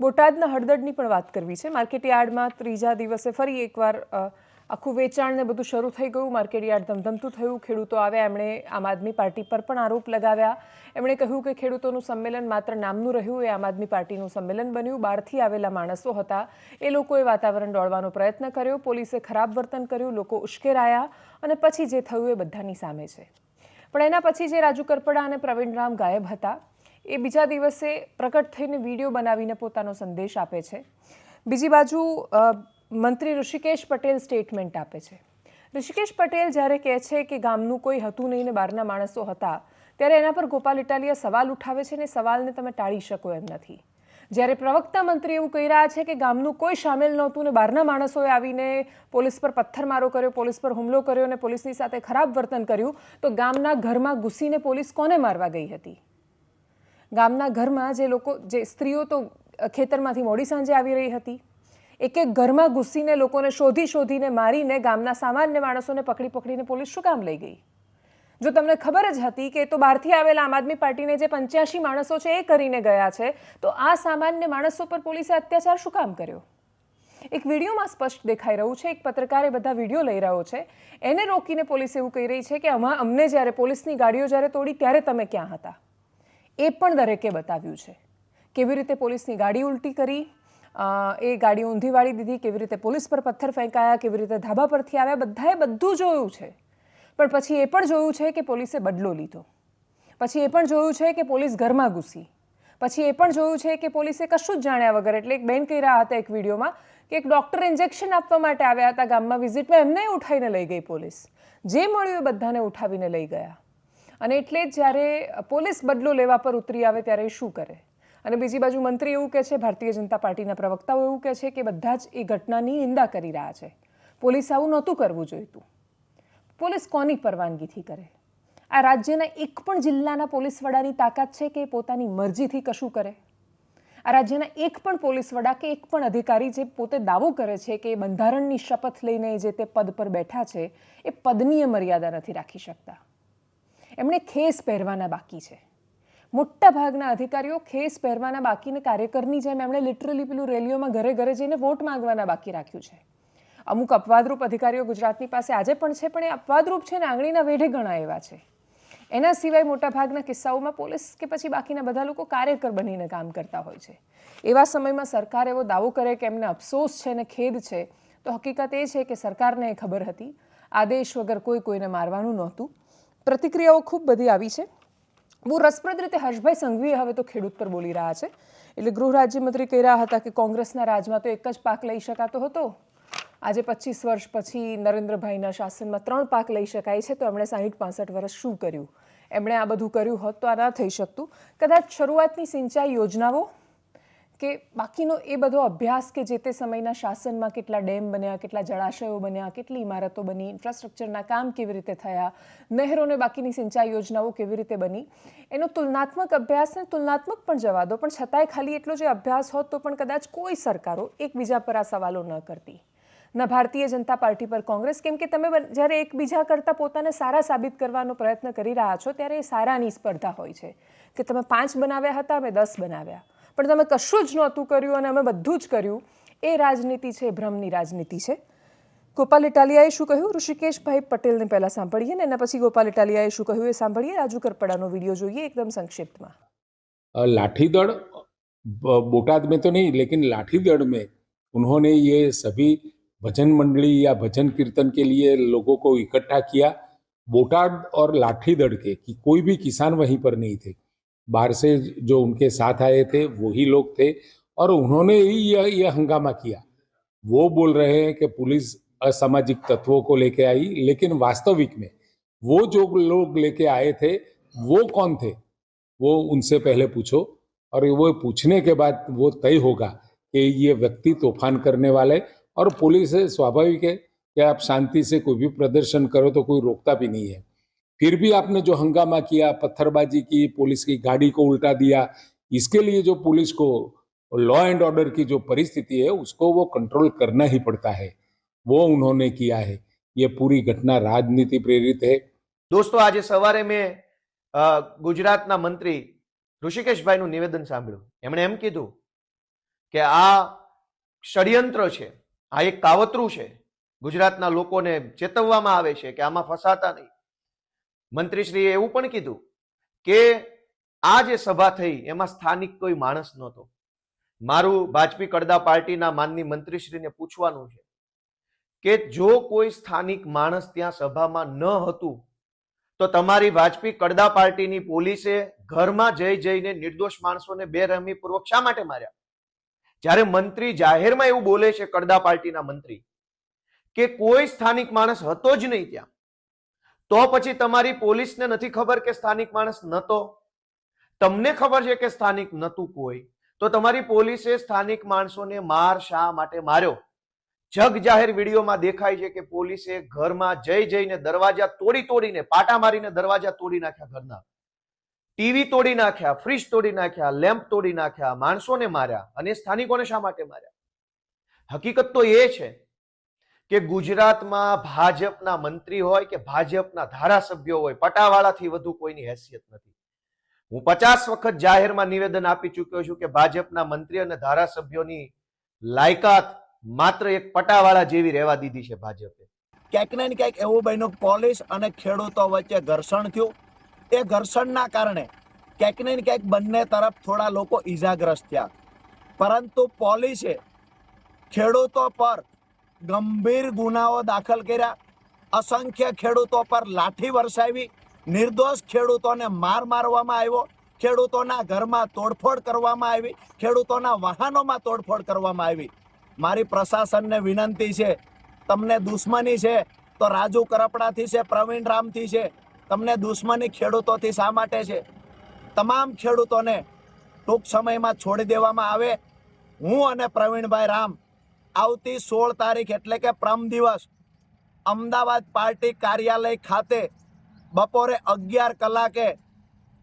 બોટાદના હળદરની પણ વાત કરવી છે. માર્કેટયાર્ડમાં ત્રીજા દિવસે ફરી એકવાર આખું વેચાણ ને બધું શરૂ થઈ ગયું. માર્કેટયાર્ડ ધમધમતું થયું. ખેડૂતો આવ્યા. એમણે આમ આદમી પાર્ટી પર પણ આરોપ લગાવ્યા. એમણે કહ્યું કે ખેડૂતોનું સંમેલન માત્ર નામનું રહ્યું. એ આમ આદમી પાર્ટીનું સંમેલન બન્યું. બહારથી આવેલા માણસો હતા. એ લોકોએ વાતાવરણ દોડવાનો પ્રયત્ન કર્યો. પોલીસે ખરાબ વર્તન કર્યું. લોકો ઉશ્કેરાયા અને પછી જે થયું એ બધાની સામે છે. પણ એના પછી જે રાજુ કરપડા અને પ્રવીણ રામ ગાયબ હતા એ બીજા દિવસે પ્રકટ થઈને વીડિયો બનાવીને પોતાનો સંદેશ આપે છે. બીજી બાજુ મંત્રી ઋષિકેશ પટેલ સ્ટેટમેન્ટ આપે છે. ઋષિકેશ પટેલ જ્યારે કહે છે કે ગામનું કોઈ હતું નહીં ને બહારના માણસો હતા, ત્યારે એના પર ગોપાલ ઇટાલિયા સવાલ ઉઠાવે છે ને સવાલને તમે ટાળી શકો એમ નથી. જ્યારે પ્રવક્તા મંત્રી એવું કહી રહ્યા છે કે ગામનું કોઈ સામેલ નહોતું ને બહારના માણસોએ આવીને પોલીસ પર પથ્થરમારો કર્યો, પોલીસ પર હુમલો કર્યો અને પોલીસની સાથે ખરાબ વર્તન કર્યું, તો ગામના ઘરમાં ઘૂસીને પોલીસ કોને મારવા ગઈ હતી? ગામના ઘરમાં જે લોકો, જે સ્ત્રીઓ તો ખેતરમાંથી મોડી સાંજે આવી રહી હતી, એક એક ઘરમાં ઘૂસીને લોકોને શોધી શોધીને મારીને ગામના સામાન્ય માણસોને પકડી પકડીને પોલીસ શું કામ લઈ ગઈ? જો તમને ખબર જ હતી કે તો બહારથી આવેલા આમ આદમી પાર્ટીને જે પંચ્યાસી માણસો છે એ કરીને ગયા છે, તો આ સામાન્ય માણસો પર પોલીસે અત્યાચાર શું કામ કર્યો? એક વિડીયોમાં સ્પષ્ટ દેખાઈ રહ્યું છે, એક પત્રકારે બધા વીડિયો લઈ રહ્યો છે, એને રોકીને પોલીસ એવું કહી રહી છે કે અમા અમને જ્યારે પોલીસની ગાડીઓ જ્યારે તોડી ત્યારે તમે ક્યાં હતા? એ પણ દરેકે બતાવ્યું છે. કેવી રીતે પોલીસની ગાડી ઉલટી કરી એ ગાડી ઊંધી વાળી દીધી, કેવી રીતે પોલીસ પર પથ્થર ફેંકાયા, કેવી રીતે ધાબા પરથી આવ્યા, બધાએ બધું જોયું છે. પણ પછી એ પણ જોયું છે કે પોલીસે બદલો લીધો. પછી એ પણ જોયું છે કે પોલીસ ઘરમાં ઘૂસી. પછી એ પણ જોયું છે કે પોલીસે કશું જ જાણ્યા વગર, એટલે એક બેન કહી રહ્યા હતા એક વિડીયોમાં, કે એક ડૉક્ટર ઇન્જેક્શન આપવા માટે આવ્યા હતા ગામમાં, વિઝિટમાં એમને ઉઠાવીને લઈ ગઈ પોલીસ. જે મળ્યું એ બધાને ઉઠાવીને લઈ ગયા. અને એટલે જ જ્યારે પોલીસ બદલો લેવા પર ઉતરી આવે ત્યારે શું કરે? અને બીજી બાજુ મંત્રી એવું કહે છે, ભારતીય જનતા પાર્ટીના પ્રવક્તાઓ એવું કહે છે કે બધા જ એ ઘટનાની નિંદા કરી રહ્યા છે. પોલીસ આવું નહોતું કરવું જોઈતું. પોલીસ કોની પરવાનગીથી કરે? આ રાજ્યના એક પણ જિલ્લાના પોલીસ વડાની તાકાત છે કે પોતાની મરજીથી કશું કરે? આ રાજ્યના એક પણ પોલીસ વડા કે એક પણ અધિકારી જે પોતે દાવો કરે છે કે બંધારણની શપથ લઈને જે તે પદ પર બેઠા છે, એ પદનીય મર્યાદા નથી રાખી શકતા. એમણે ખેસ પહેરવાના બાકી છે. મોટા ભાગના અધિકારીઓ ખેસ પહેરવાના બાકીને કાર્યકરની જેમ એમણે લિટરલી પેલું રેલીઓમાં ઘરે ઘરે જઈને વોટ માંગવાના બાકી રાખ્યું છે. અમુક અપવાદરૂપ અધિકારીઓ ગુજરાતની પાસે આજે પણ છે, પણ એ અપવાદરૂપ છે ને આંગળીના વેઢે ઘણા એવા છે. એના સિવાય મોટાભાગના કિસ્સાઓમાં પોલીસ કે પછી બાકીના બધા લોકો કાર્યકર બનીને કામ કરતા હોય છે. એવા સમયમાં સરકાર એવો દાવો કરે કે એમને અફસોસ છે ને ખેદ છે, તો હકીકત એ છે કે સરકારને એ ખબર હતી. આદેશ વગર કોઈ કોઈને મારવાનું નહોતું. પ્રતિક્રિયાઓ ખૂબ બધી આવી છે. બહુ રસપ્રદ રીતે હર્ષભાઈ સંઘવીએ હવે તો ખેડૂત પર બોલી રહ્યા છે. એટલે ગૃહ રાજ્યમંત્રી કહી રહ્યા હતા કે કોંગ્રેસના રાજમાં તો એક જ પાક લઈ શકાતો હતો. આજે પચીસ વર્ષ પછી નરેન્દ્રભાઈના શાસનમાં ત્રણ પાક લઈ શકાય છે, તો એમણે સાહીઠ પાસઠ વર્ષ શું કર્યું? એમણે આ બધું કર્યું હોત તો આ ના થઈ શકતું. કદાચ શરૂઆતની સિંચાઈ યોજનાઓ કે બાકીનો એ બધો અભ્યાસ કે જે તે સમયના શાસનમાં કેટલા ડેમ બન્યા, કેટલા જળાશયો બન્યા, કેટલી ઇમારતો બની ઇન્ફ્રાસ્ટ્રક્ચરના કામ કેવી રીતે થયા, નહેરોને બાકીની સિંચાઈ યોજનાઓ કેવી રીતે બની, એનો તુલનાત્મક અભ્યાસને તુલનાત્મક પણ જવા દો પણ છતાંય ખાલી એટલો જે અભ્યાસ હોત તો પણ કદાચ કોઈ સરકારો એકબીજા પર આ સવાલો ન કરતી. ના ભારતીય જનતા પાર્ટી પર કોંગ્રેસ, કેમ કે તમે જ્યારે એકબીજા કરતાં પોતાને સારા સાબિત કરવાનો પ્રયત્ન કરી રહ્યા છો, ત્યારે એ સારાની સ્પર્ધા હોય છે. કે તમે પાંચ બનાવ્યા હતા, અમે દસ બનાવ્યા. પણ તમે કશું જ નહોતું કર્યું અને અમે બધું જ કર્યું એ રાજનીતિ છે એ ભ્રમની રાજનીતિ છે ગોપાલ ઇટાલિયાએ શું કહ્યું ઋષિકેશભાઈ પટેલને પહેલાં સાંભળીએ ને એના પછી ગોપાલ ઇટાલિયાએ શું કહ્યું એ સાંભળીએ રાજુ કરપડાનો વિડીયો જોઈએ એકદમ સંક્ષિપ્તમાં अ, लाठी दड़ ब- बोटाद में तो नहीं लेकिन लाठी दड़ में उन्होंने ये सभी भजन मंडली या भजन कीर्तन के लिए लोगों को इकट्ठा किया बोटाद और लाठी दड़ के कि कोई भी किसान वहीं पर नहीं थे बाहर से जो उनके साथ आए थे, वही लोग थे और उन्होंने ही यह यह हंगामा किया। वो बोल रहे हैं कि पुलिस असामाजिक तत्वों को लेके आई, लेकिन वास्तविक में वो जो लोग लेके आए थे, वो कौन थे? वो उनसे पहले पूछो और वो पूछने के बाद वो तय होगा कि ये व्यक्ति तूफ़ान करने वाले और पुलिस स्वाभाविक है कि आप शांति से कोई भी प्रदर्शन करो तो कोई रोकता भी नहीं है। फिर भी आपने जो हंगामा किया पत्थरबाजी की पुलिस की गाड़ी को उल्टा दिया इसके लिए जो पुलिस को लॉ एंड ऑर्डर की जो परिस्थिति है उसको वो कंट्रोल करना ही पड़ता है वो उन्होंने किया है ये पूरी घटना राजनीति प्रेरित है દોસ્તો આજે સવારે મેં અ, ગુજરાતના મંત્રી ઋષિકેશભાઈનું નિવેદન સાંભળ્યું એમણે એમ કીધું કે આ ષડયંત્ર છે આ એક કાવતરું છે ગુજરાતના લોકોને ચેતવવામાં આવે છે કે આમાં ફસાતા નહીં મંત્રીશ્રીએ એવું પણ કીધું કે આ જે સભા થઈ એમાં સ્થાનિક કોઈ માણસ નહોતો. મારું ભાજપી કડદા પાર્ટીના માનની મંત્રીશ્રીને પૂછવાનું છે કે જો કોઈ સ્થાનિક માણસ ત્યાં સભામાં ન હતું, તો તમારી ભાજપી કડદા પાર્ટીની પોલીસે ઘરમાં જઈ જઈને નિર્દોષ માણસોને બેરહમી પૂર્વક શા માટે માર્યા? જ્યારે મંત્રી જાહેરમાં એવું બોલે છે કડદા પાર્ટીના મંત્રી, કે કોઈ સ્થાનિક માણસ હતો જ નહીં ત્યાં. તો પછી તમારી પોલીસને નથી ખબર કે સ્થાનિક માણસ નતો? તમને ખબર છે કે સ્થાનિક નતું કોઈ? તો તમારી પોલીસે સ્થાનિક માણસોને માર શા માટે માર્યો? જગ જાહેર વિડીયોમાં દેખાય છે કે પોલીસે ઘરમાં જઈ જઈને દરવાજા તોડી તોડીને, પાટા મારીને દરવાજા તોડી નાખ્યા ઘરના. ટીવી તોડી નાખ્યા, ફ્રીજ તોડી નાખ્યા, લેમ્પ તોડી નાખ્યા, માણસોને માર્યા અને સ્થાનિકોને શા માટે માર્યા? હકીકત તો એ છે કે ગુજરાતમાં ભાજપના મંત્રી હોય કે ભાજપના ધારાસભ્યો હોય, પટાવાળાથી વધુ કોઈની હેસિયત નથી. હું પચાસ વખત જાહેરમાં નિવેદન આપી ચૂક્યો છું કે ભાજપના મંત્રી અને ધારાસભ્યોની લાયકાત માત્ર એક પટાવાળા જેવી રહેવા દીધી છે ભાજપે. ક્યાંક ને ક્યાંક એવું બન્યું પોલીસ અને ખેડૂતો વચ્ચે ઘર્ષણ થયું. એ ઘર્ષણના કારણે ક્યાંક ને ક્યાંક બંને તરફ થોડા લોકો ઈજાગ્રસ્ત થયા. પરંતુ પોલીસે ખેડૂતો પર ગંભીર ગુનાઓ દાખલ કર્યા. અસંખ્ય ખેડૂતો પર લાઠી વરસાવી, નિર્દોષ ખેડૂતોને માર મારવામાં આવ્યો. ખેડૂતોના ઘરમાં તોડફોડ કરવામાં આવી, ખેડૂતોના વાહનોમાં તોડફોડ કરવામાં આવી. મારી પ્રશાસનને વિનંતી છે, તમને દુશ્મની છે, તો રાજુ કરપડાથી છે, પ્રવીણ રામથી છે, તમને દુશ્મની ખેડૂતોથી શા માટે છે? તમામ ખેડૂતોને ટૂંક સમયમાં છોડી દેવામાં આવે. હું અને પ્રવીણભાઈ રામ આવતી સોળ તારીખ એટલે કે પ્રમ દિવસ અમદાવાદ પાર્ટી કાર્યાલય ખાતે બપોરે અગિયાર કલાકે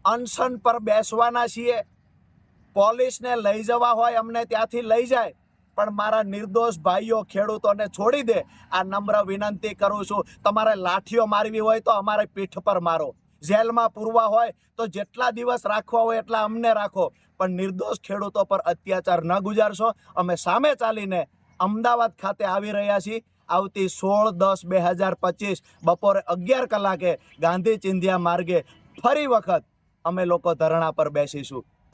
અનશન પર બેસવાના છીએ. પોલીસને લઈ જવા હોય અમને ત્યાંથી લઈ જાય, પણ મારા નિર્દોષ ભાઈઓ ખેડૂતોને છોડી દે. આ નમ્ર વિનંતી કરું છું, તમારે લાઠીઓ મારવી હોય તો અમારે પીઠ પર મારો. જેલમાં પૂરવા હોય તો જેટલા દિવસ રાખવા હોય એટલા અમને રાખો. પણ નિર્દોષ ખેડૂતો પર અત્યાચાર ન ગુજારશો. અમે સામે ચાલીને અમદાવાદ ખાતે આવી રહ્યા છીએ. આવતી સોળ દસ બે હજાર પચીસ બપોરે અગિયાર કલાકે ગાંધી ચિંધ્યા માર્ગે ફરી વખત અમે લોકો ધરણા પર બેસીશું.